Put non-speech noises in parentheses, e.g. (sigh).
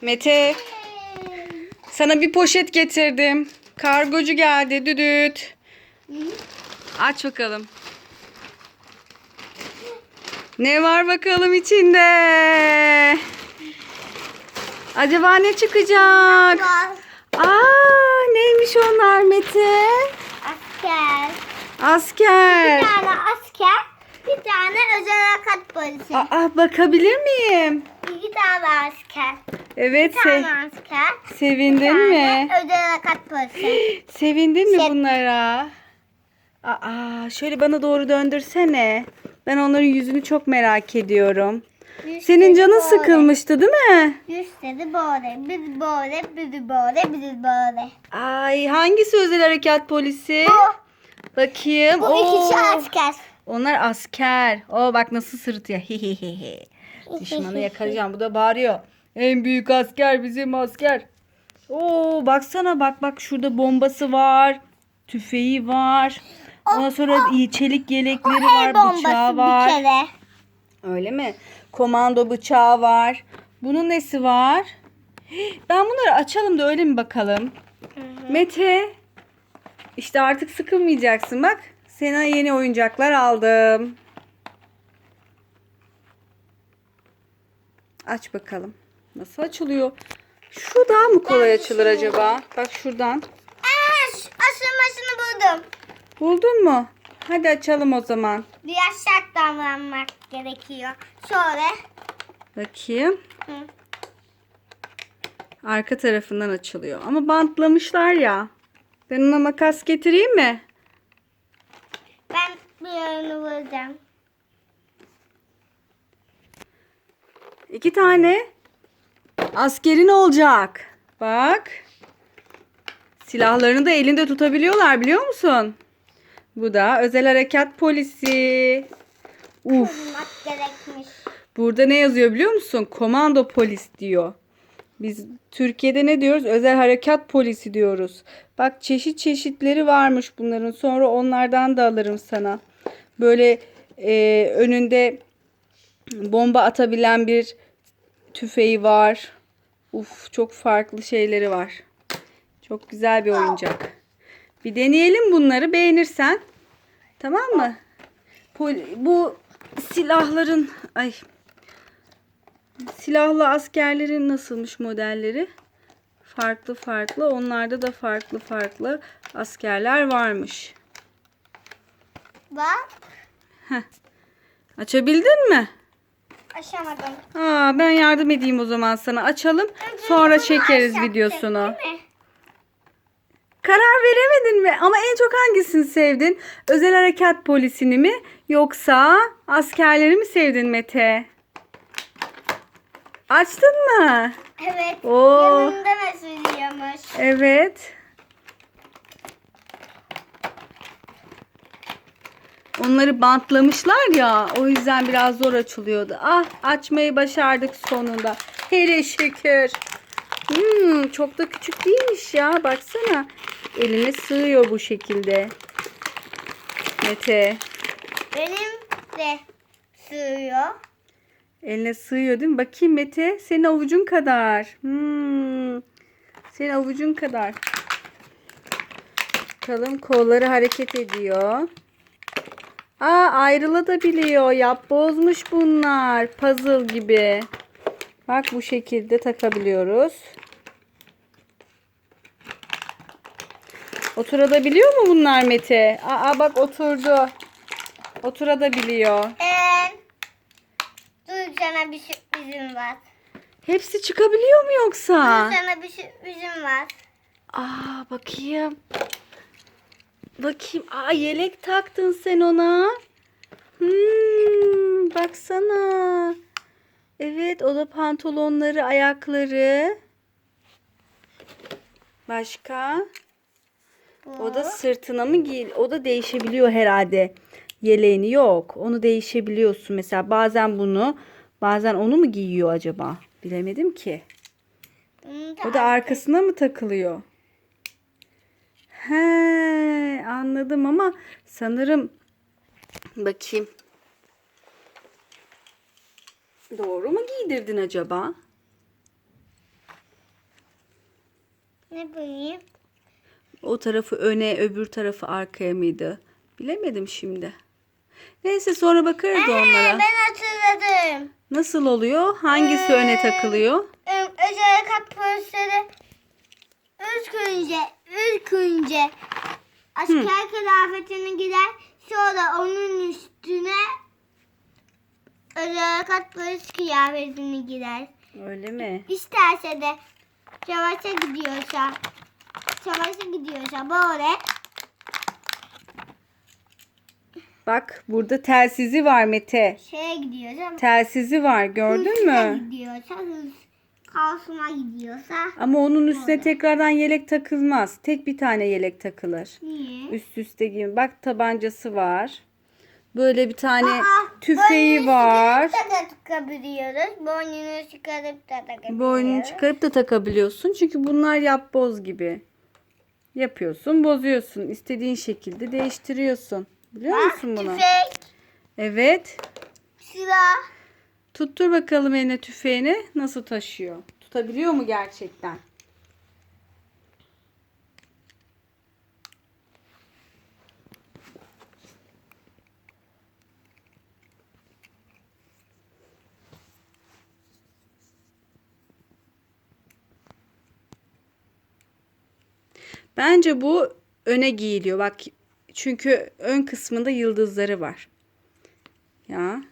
Mete, sana bir poşet getirdim. Kargocu geldi düdüt. Aç bakalım. Ne var bakalım içinde? Acaba ne çıkacak? Aa, neymiş onlar Mete? Asker. Asker. Bir tane asker, bir tane özel harekat polisi. Aa, bakabilir miyim? İki tane asker. Evet, Bir se- tane asker. Bir sevindin tane mi? özel harekat polisi. (gasps) Sevindin mi bunlara? Aa, şöyle bana doğru döndürsene. Ben onların yüzünü çok merak ediyorum. Yüz Senin dedi canın böyle. sıkılmıştı değil mi? Yüz dedi böyle. Bir böyle, bir böyle, bir böyle. Ay hangisi özel harekat polisi? Bu. Bakayım. Bu Oo, ikisi asker. Onlar asker. Oo bak nasıl sırıtıyor. (laughs) Hihihihi. Düşmanı (laughs) yakalayacağım. Bu da bağırıyor. En büyük asker bizim asker. Oo baksana bak bak şurada bombası var. Tüfeği var. Ondan sonra iyi çelik yelekleri El var, bıçağı var. bir kere. Öyle mi? Komando bıçağı var. Bunun nesi var? Ben bunları açalım da öyle mi bakalım? Mete. İşte artık sıkılmayacaksın bak. Sana yeni oyuncaklar aldım. Aç bakalım. Nasıl açılıyor? Şu daha mı kolay açılır acaba? Bak şuradan. Aa, aşamasını buldum. Buldun mu? Hadi açalım o zaman. Biraz sert davranmak gerekiyor. Şöyle. Bakayım. Hı. Arka tarafından açılıyor. Ama bantlamışlar ya. Ben ona makas getireyim mi? Ben bir yönünü bulacağım. İki tane askerin olacak. Bak. Silahlarını da elinde tutabiliyorlar biliyor musun? Bu da özel harekat polisi. Uf. Gerekmiş. Burada ne yazıyor biliyor musun? Komando polis diyor. Biz Türkiye'de ne diyoruz? Özel harekat polisi diyoruz. Bak çeşit çeşitleri varmış bunların. Sonra onlardan da alırım sana. Böyle e, önünde bomba atabilen bir tüfeği var. Uf çok farklı şeyleri var. Çok güzel bir oyuncak. Bir deneyelim bunları beğenirsen. Tamam mı? Bu silahların ay silahlı askerlerin nasılmış modelleri? Farklı farklı. Onlarda da farklı farklı askerler varmış. Bak. Açabildin mi? Aşamadım. Aa, ben yardım edeyim o zaman sana. Açalım. Sonra Bunu çekeriz videosunu. Karar veremedin mi? Ama en çok hangisini sevdin? Özel harekat polisini mi? Yoksa askerleri mi sevdin Mete? Açtın mı? Evet. Oo. Yanında söylüyormuş? Evet. Onları bantlamışlar ya. O yüzden biraz zor açılıyordu. Ah açmayı başardık sonunda. Hele şükür. Hmm, çok da küçük değilmiş ya. Baksana. Eline sığıyor bu şekilde. Mete. Benim de sığıyor. Eline sığıyor değil mi? Bakayım Mete. Senin avucun kadar. Hmm. Senin avucun kadar. Bakalım kolları hareket ediyor. Aa ayrılabiliyor. Yap bozmuş bunlar. Puzzle gibi. Bak bu şekilde takabiliyoruz. Oturabiliyor mu bunlar Mete? Aa bak oturdu. Oturabiliyor. Ee, dur sana bir sürprizim var. Hepsi çıkabiliyor mu yoksa? Dur sana bir sürprizim var. Aa bakayım. Bakayım. Aa yelek taktın sen ona. Hmm, baksana. Evet o da pantolonları, ayakları. Başka? O da sırtına mı giy? O da değişebiliyor herhalde. Yeleğini yok. Onu değişebiliyorsun. Mesela bazen bunu, bazen onu mu giyiyor acaba? Bilemedim ki. O da arkasına mı takılıyor? He, anladım ama sanırım bakayım. Doğru mu giydirdin acaba? Ne bileyim. O tarafı öne, öbür tarafı arkaya mıydı? Bilemedim şimdi. Neyse sonra bakarız Ee, onlara. ben hatırladım. Nasıl oluyor? Hangisi öne Ee, takılıyor? Ee, özel kat polisleri ilk önce, ilk önce asker kıyafetini gider. Sonra onun üstüne özel kat polis kıyafetini gider. Öyle mi? İsterse de savaşa gidiyorsa savaşa gidiyorsa böyle Bak burada telsizi var Mete. şeye gidiyorsa Telsizi var gördün mü? gidiyorsa hırs kalsına gidiyorsa Ama onun üstüne tekrardan yelek takılmaz. Tek bir tane yelek takılır. niye? Üst üste gibi. Bak tabancası var. Böyle bir tane Aa, tüfeği var. çıkarıp da takabiliyoruz. Boynunu çıkarıp da takabiliyoruz. Boynunu çıkarıp da takabiliyorsun. Çünkü bunlar yapboz gibi. Yapıyorsun, bozuyorsun. İstediğin şekilde değiştiriyorsun. Biliyor Bak, musun bunu? Tüfek, Evet. silah. Tuttur bakalım eline tüfeğini. Nasıl taşıyor? Tutabiliyor mu gerçekten? Bence bu öne giyiliyor. Bak çünkü ön kısmında yıldızları var. Ya